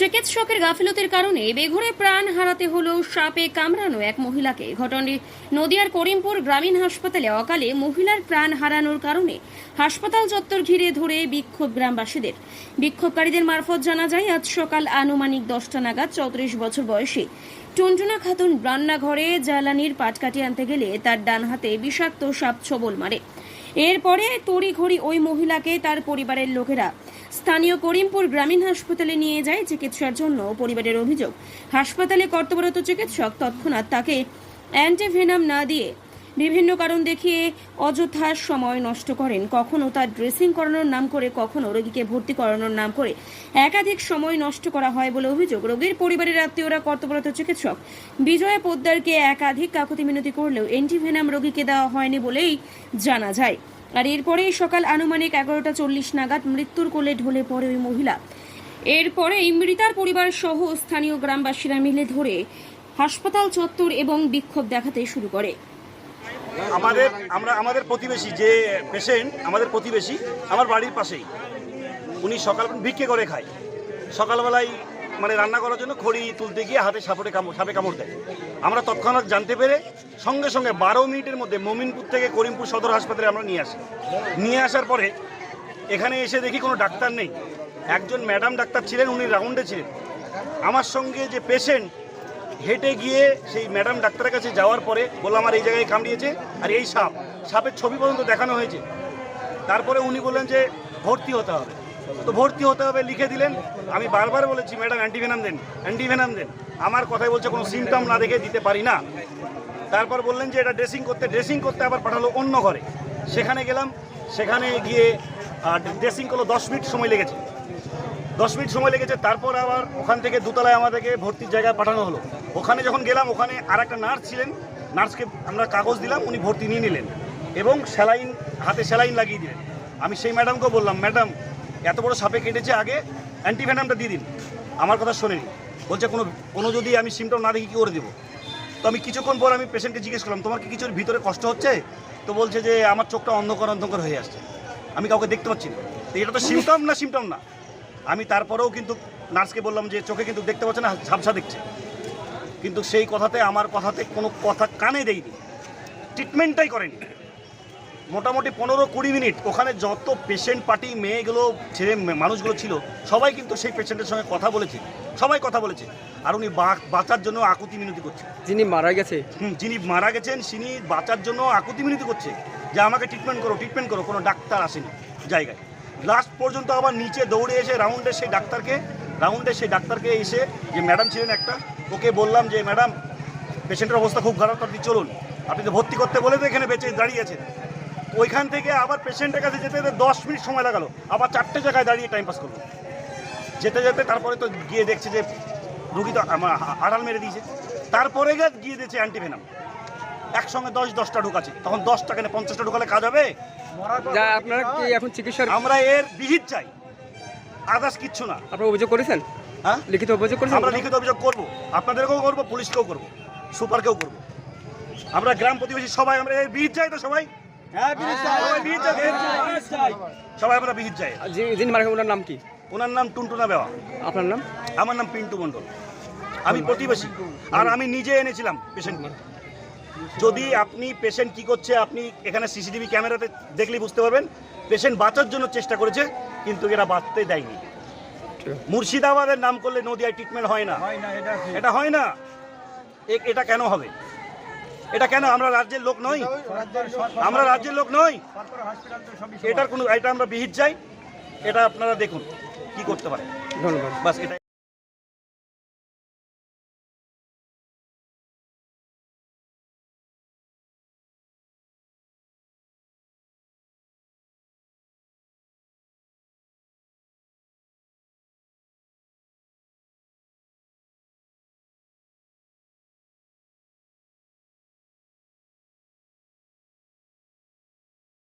চিকিৎসকের গাফিলতির কারণে বেঘরে প্রাণ হারাতে হলো সাপে কামড়ানো এক মহিলাকে। ঘটনাটি নদিয়ার করিমপুর গ্রামীণ হাসপাতালে অকালে মহিলার প্রাণ হারানোর কারণে হাসপাতাল চত্বর ঘিরে ধরে বিক্ষোভ গ্রামবাসীদের। বিক্ষোভকারীদের মারফত জানা যায়, আজ সকাল আনুমানিক দশটা নাগাদ চৌত্রিশ বছর বয়সী টুনটুনা খাতুন রান্নাঘরে জ্বালানির পাটকাঠি আনতে গেলে তার ডান হাতে বিষাক্ত সাপ ছবল মারে। এরপরে তড়িঘড়ি ওই মহিলাকে তার পরিবারের লোকেরা স্থানীয় করিমপুর গ্রামীণ হাসপাতালে নিয়ে যায় চিকিৎসার জন্য পরিবারের অভিযোগ। হাসপাতালে কর্তব্যরত চিকিৎসক তৎক্ষণাৎ তাকে অ্যান্টিভেনাম না দিয়ে বিভিন্ন কারণ দেখিয়ে অযথা সময় নষ্ট করেন। কখনো তার ড্রেসিং করানোর নাম করে, কখনো রোগীকে ভর্তি করানোর নাম করে। একাধিক সময় নষ্ট করা হয় বলে অভিযোগ। রোগীর পরিবারের আত্মীয়রা কর্তব্যরত চিকিৎসক বিজয় পোদ্দারকে একাধিক কাকুতি মিনতি করলেও অ্যান্টিভেনাম রোগীকে দেওয়া হয়নি বলেই জানা যায়। আর এরপরেই সকাল আনুমানিক এগারোটা চল্লিশ নাগাদ মৃত্যুর কোলে ঢলে পড়ে ওই মহিলা। এরপরে মৃতার পরিবার সহ স্থানীয় গ্রামবাসীরা মিলে ধরে হাসপাতাল চত্বর এবং বিক্ষোভ দেখাতে শুরু করে। আমাদের, আমরা, আমাদের প্রতিবেশী যে পেশেন্ট আমাদের প্রতিবেশী, আমার বাড়ির পাশেই। উনি সকাল ভিক্ষে করে খায়। সকালবেলায় মানে রান্না করার জন্য খড়ি তুলতে গিয়ে হাতে সাপড়ে কামড় সাপে কামড় দেয়। আমরা তৎক্ষণাৎ জানতে পেরে সঙ্গে সঙ্গে বারো মিনিটের মধ্যে মমিনপুর থেকে করিমপুর সদর হাসপাতালে আমরা নিয়ে আসি। নিয়ে আসার পরে এখানে এসে দেখি কোনো ডাক্তার নেই। একজন ম্যাডাম ডাক্তার ছিলেন, উনি রাউন্ডে ছিলেন। আমার সঙ্গে যে পেশেন্ট হেঁটে গিয়ে সেই ম্যাডাম ডাক্তারের কাছে যাওয়ার পরে বললাম, আমার এই জায়গায় কামড়িয়েছে আর এই সাপ। সাপের ছবি পর্যন্ত দেখানো হয়েছে। তারপরে উনি বললেন যে, ভর্তি হতে হবে। তো ভর্তি হতে হবে, লিখে দিলেন। আমি বারবার বলেছি, ম্যাডাম, অ্যান্টিভেনাম দেন অ্যান্টিভেনাম দেন। আমার কথাই বলছে, কোনো সিমটম না দেখে দিতে পারি না। তারপর বললেন যে, এটা ড্রেসিং করতে ড্রেসিং করতে আবার পাঠালো অন্য ঘরে। সেখানে গেলাম, সেখানে গিয়ে ড্রেসিং করল, দশ মিনিট সময় লেগেছে। দশ মিনিট সময় লেগেছে, তারপর আবার ওখান থেকে দুতলায় আমাদেরকে ভর্তির জায়গায় পাঠানো হলো। ওখানে যখন গেলাম, ওখানে আর একটা নার্স ছিলেন। নার্সকে আমরা কাগজ দিলাম, উনি ভর্তি নিয়ে নিলেন এবং স্যালাইন, হাতে স্যালাইন লাগিয়ে দিলেন। আমি সেই ম্যাডামকে বললাম, ম্যাডাম এত বড় সাপে কেটেছে আগে অ্যান্টিভেনামটা দিয়ে দিন। আমার কথা শোনেনি। বলছে, কোনো কোনো যদি আমি সিমটম না দেখি, কী করে দেবো? তো আমি কিছুক্ষণ পর আমি পেশেন্টকে জিজ্ঞেস করলাম, তোমার কি কিছুর ভিতরে কষ্ট হচ্ছে? তো বলছে যে, আমার চোখটা অন্ধকার অন্ধকার হয়ে আসছে। আমি কাউকে দেখতে পাচ্ছি না। তো এটা তো সিমটম না সিমটম না? আমি তারপরেও কিন্তু নার্সকে বললাম যে, চোখে কিন্তু দেখতে পাচ্ছে না, ঝাপসা দেখছে। কিন্তু সেই কথাতে, আমার কথাতে কোনো কথা কানে দেয়নি। ট্রিটমেন্টটাই করেনি। মোটামুটি পনেরো কুড়ি মিনিট ওখানে যত পেশেন্ট পার্টি মেয়েগুলো ছেলে মানুষগুলো ছিল সবাই কিন্তু সেই পেশেন্টের সঙ্গে কথা বলেছে। সবাই কথা বলেছে। আর উনি বাঁচার জন্য আকুতি মিনতি করছে। যিনি মারা গেছে? হুম, যিনি মারা গেছেন তিনি বাঁচার জন্য আকুতি মিনতি করছে। যে আমাকে ট্রিটমেন্ট করো ট্রিটমেন্ট করো কোনো ডাক্তার আসেনি জায়গায়। লাস্ট পর্যন্ত আবার নিচে দৌড়ে এসে রাউন্ডে সেই ডাক্তারকে রাউন্ডে সেই ডাক্তারকে এসে যে ম্যাডাম ছিলেন একটা ওকে বললাম যে ম্যাডাম পেশেন্টের অবস্থা খুব খারাপ আপনি চলুন। আপনি তো ভর্তি করতে বলে তো এখানে বেঁচে দাঁড়িয়ে আছেন। ওইখান থেকে আবার পেশেন্টের কাছে যেতে যেতে দশ মিনিট সময় লাগালো। আবার চারটে জায়গায় দাঁড়িয়ে টাইম পাস করল। যেতে যেতে তারপরে তো গিয়ে দেখছে যে রুগী তো আমার আড়াল মেরে দিয়েছে। তারপরে গিয়ে গিয়ে দিয়েছে অ্যান্টিভেনাম একসঙ্গে দশ দশটা ঢুকাচ্ছে। তখন দশটা কেন পঞ্চাশটা ঢুকালে কাজ হবে? আপনারা কি এখন চিকিৎসার আমরা এর বিহিত চাই। আদার্স কিচ্ছু না। আপনারা অভিযোগ করেছেন? হ্যাঁ? লিখিত অভিযোগ করেছেন? আমরা লিখিত অভিযোগ করব। আপনাদেরকেও করব পুলিশকেও করব সুপারকেও করব। আমরা গ্রাম প্রতিবেশী সবাই আমরা এর বিহিত চাই তো সবাই। সবাই বিহিত চাই। সবাই আমরা বিহিত চাই আর যিনি- যিনি মারা ওনার নাম কি? ওনার নাম টুনটুনা বেওয়া। আপনার নাম? আমার নাম পিন্টু মণ্ডল। আমি প্রতিবেশী। আর আমি নিজে এনেছিলাম পেশেন্টকে যদি আপনি পেশেন্ট কি করছে আপনি এখানে সিসিটিভি ক্যামেরাতে দেখলেই বুঝতে পারবেন। পেশেন্ট বাঁচার জন্য চেষ্টা করেছে কিন্তু এরা বাঁচতে দেয়নি। মুর্শিদাবাদের নাম করলে নদিয়ায় ট্রিটমেন্ট হয় না। এটা হয় না। এ- এটা কেন হবে? এটা কেন? আমরা রাজ্যের লোক নই। আমরা রাজ্যের লোক নই। এটার কোনো এটা আমরা বিহিত যাই। এটা আপনারা দেখুন। কি করতে পারে? ধন্যবাদ। বাস এটা